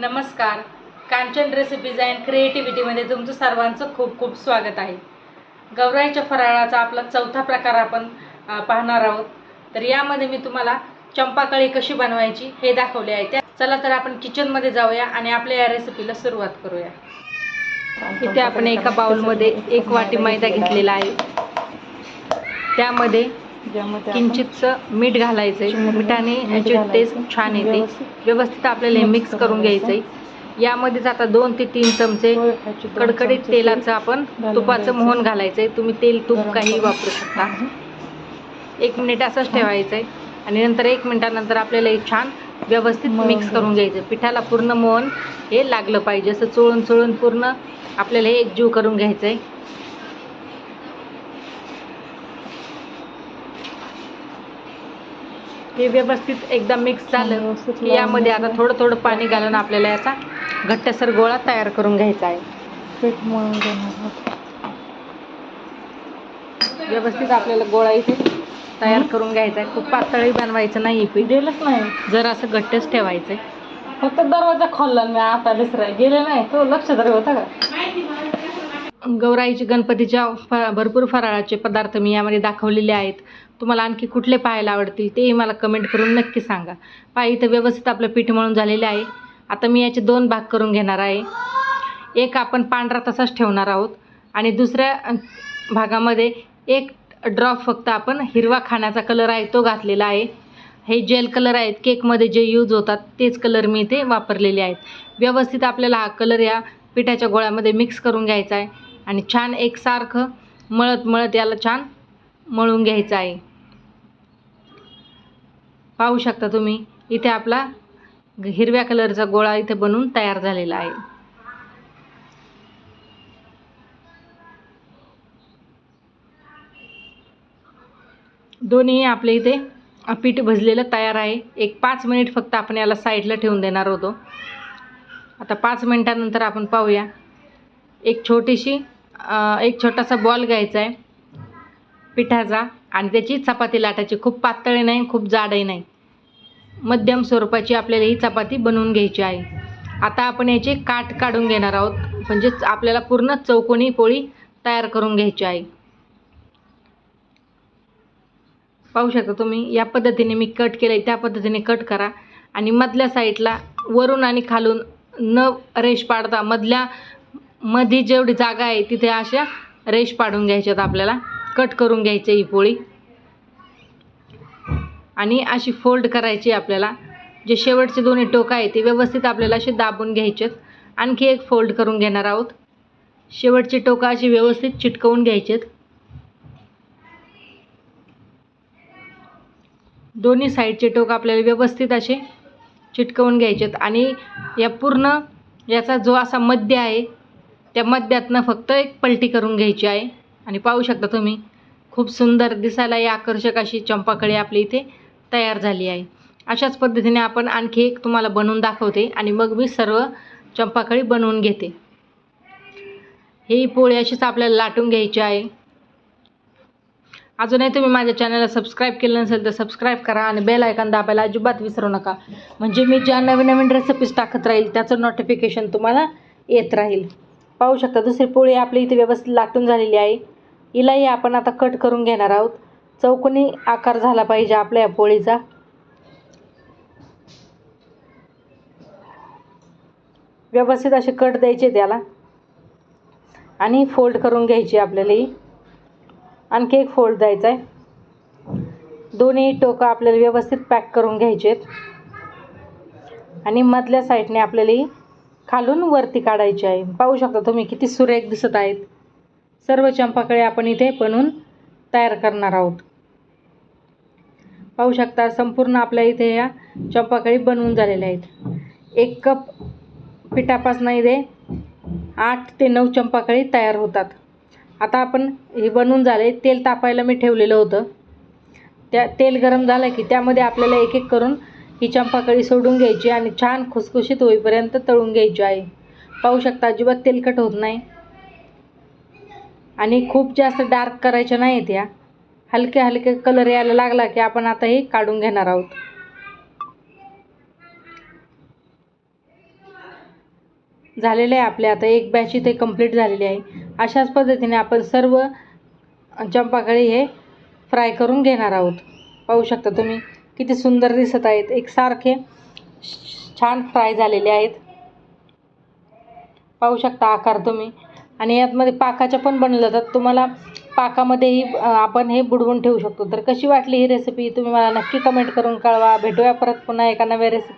नमस्कार. Kanchan recipes and क्रिएटिव्हिटीमध्ये तुमचं सर्वांचं खूप खूप स्वागत आहे. गौराईच्या फराळाचा आपला चौथा प्रकार आपण पाहणार आहोत. तर यामध्ये मी तुम्हाला चंपाकळी कशी बनवायची हे दाखवले आहे. त्या चला तर आपण किचनमध्ये जाऊया आणि आपल्या या रेसिपीला सुरुवात करूया. इथे आपण एका बाउलमध्ये एक वाटी मैदा घेतलेला आहे. त्यामध्ये किंचितचं मीठ घालायचंय. मिठाने याची टेस्ट छान येते. व्यवस्थित आपल्याला हे मिक्स करून घ्यायचंय. यामध्येच आता दोन ते तीन चमचे कडकडीत तेलाचं आपण तुपाचं मोहन घालायचंय. तुम्ही तेल तूप काही वापरू शकता. एक मिनिट असंच ठेवायचंय. आणि नंतर एक मिनिटानंतर आपल्याला हे छान व्यवस्थित मिक्स करून घ्यायचं. पिठाला पूर्ण मोहन हे लागलं पाहिजे. असं चोळून चोळून पूर्ण आपल्याला हे एकजीव करून घ्यायचंय. हे व्यवस्थित एकदा मिक्स झालं. की यामध्ये आता थोडं थोडं पाणी घालून आपल्याला याचा घट्टसर गोळा तयार करून घ्यायचा आहे. पीठ मळून घेणार आहोत. व्यवस्थित आपल्याला गोळा इथे तयार करून घ्यायचा आहे. खूप पातळही बनवायचं नाही पीठ. दिलंच नाही. जर असं घट्टच ठेवायचं आहे. फक्त दरवाजा खोलला मी आता विसराय गेले नाही. तो लक्ष तरी होता का? गौराईची गणपतीच्या भरपूर फराळाचे पदार्थ मी यामध्ये दाखवलेले आहेत. तुम्हाला आणखी कुठले पाहायला आवडतील तेही मला कमेंट करून नक्की सांगा. पहा इथं व्यवस्थित आपलं पीठ मळून झालेलं आहे. आता मी याचे दोन भाग करून घेणार आहे. एक आपण पांढरा तसाच ठेवणार आहोत आणि दुसऱ्या भागामध्ये एक ड्रॉप फक्त आपण हिरवा खाण्याचा कलर आहे तो घातलेला आहे. हे जेल कलर आहेत केकमध्ये जे यूज होतात तेच कलर मी इथे वापरलेले आहेत. व्यवस्थित आपल्याला हा कलर या पिठाच्या गोळ्यामध्ये मिक्स करून घ्यायचा आहे आणि छान एकसारखं मळत मळत याला छान मळून घ्यायचं आहे. पाहू शकता तुम्ही इथे आपला हिरव्या कलरचा गोळा इथे बनून तयार झालेला आहे. दोन्ही आपले इथे पीठ भजलेलं तयार आहे. एक पाच मिनिट फक्त आपण याला साईडला ठेवून देणार होतो. आता पाच मिनटानंतर आपण पाहूया. एक छोटीशी एक छोटासा बॉल घ्यायचा आहे. पिठाचा आणि त्याची चपाती लाटायची. खूप पातळी नाही खूप जाडही नाही. मध्यम स्वरूपाची आपल्याला ही चपाती बनवून घ्यायची आहे. आता आपण याचे काठ काढून घेणार आहोत. म्हणजेच आपल्याला पूर्ण चौकोनी पोळी तयार करून घ्यायची आहे. पाहू शकता तुम्ही या पद्धतीने मी कट केलं आहे त्या पद्धतीने कट करा. आणि मधल्या साईडला वरून आणि खालून न रेश पाडता मधल्या मध्ये जेवढी जागा आहे तिथे अशा रेश पाडून घ्यायच्यात आपल्याला. कट करून घ्यायची ही पोळी. आणि अशी फोल्ड करायची आपल्याला. जे शेवटचे दोन्ही टोक आहे ते व्यवस्थित आपल्याला असे दाबून घ्यायचेत. आणखी एक फोल्ड करून घेणार आहोत. शेवटची टोकं अशी व्यवस्थित चिटकवून घ्यायचेत. दोन्ही साईडचे टोक आपल्याला व्यवस्थित असे चिटकवून घ्यायचेत. आणि या पूर्ण याचा जो असा मध्य आहे त्या मध्यातनं फक्त एक पलटी करून घ्यायची आहे. आणि पाहू शकता तुम्ही खूप सुंदर दिसायलाही आकर्षक अशी चंपाकळी आपली इथे तयार झाली आहे. अशाच पद्धतीने आपण आणखी एक तुम्हाला बनवून दाखवते आणि मग मी सर्व चंपाकळी बनवून घेते. ही पोळी अशीच आपल्याला लाटून घ्यायची आहे. अजूनही तुम्ही माझ्या चॅनलला सबस्क्राईब केलं नसेल तर सबस्क्राईब करा आणि बेल आयकॉन दाबायला अजिबात विसरू नका. म्हणजे मी ज्या नवीन नवीन रेसिपीज टाकत राहील त्याचं नोटिफिकेशन तुम्हाला येत राहील. पाहू शकता दुसरी पोळी आपली इथे व्यवस्थित लाटून झालेली आहे. हिलाही आपण आता कट करून घेणार आहोत. चौकोनी आकार झाला पाहिजे आपल्या या पोळीचा. व्यवस्थित असे कट द्यायचे त्याला. आणि फोल्ड करून घ्यायची आपल्याला ही. आणखी एक फोल्ड द्यायचा आहे दोन्ही टोकं आपल्याला व्यवस्थित पॅक करून घ्यायचे आहेत आणि मधल्या साईडने आपल्याला खालून वरती काढायची आहे. पाहू शकता तुम्ही किती सुरेख दिसत आहेत. सर्व चंपाकळे आपण इथे बनवून तयार करणार आहोत. पाहू शकता संपूर्ण आपल्या इथे या चंपाकळी बनवून झालेल्या आहेत. एक कप पिठापासून इथे आठ ते नऊ चंपाकळी तयार होतात. आता आपण हे बनवून झाले तेल तापायला मी ठेवलेलं होतं. त्या तेल गरम झालं की त्यामध्ये आपल्याला एक एक करून ही चंपाकळी सोडून घ्यायची आणि छान खुसखुशीत होईपर्यंत तळून घ्यायची आहे. पाहू शकता अजिबात तेलकट होत नाही. आणि खूप जास्त डार्क करायच्या नाही या. हलके हलके कलर यायला लागला की आपण आता हे काढून घेणार आहोत. झालेले आहे आपले आता एक बॅच इथे कंप्लीट झालेली आहे. अशाच पद्धतीने आपण सर्व चंपाकळी हे फ्राय करून घेणार आहोत. पाहू शकता तुम्ही किती सुंदर दिसत आहेत. एकसारखे छान फ्राय झालेले आहेत. पाहू शकता आकार तुम्ही. आणि यातमध्ये पाकाच्या पण बनवलं जातात तुम्हाला पाकामध्येही आपण हे बुडवून ठेवू शकतो. तर कशी वाटली ही रेसिपी तुम्ही मला नक्की कमेंट करून कळवा. भेटूया परत पुन्हा एका नव्या रेसिपी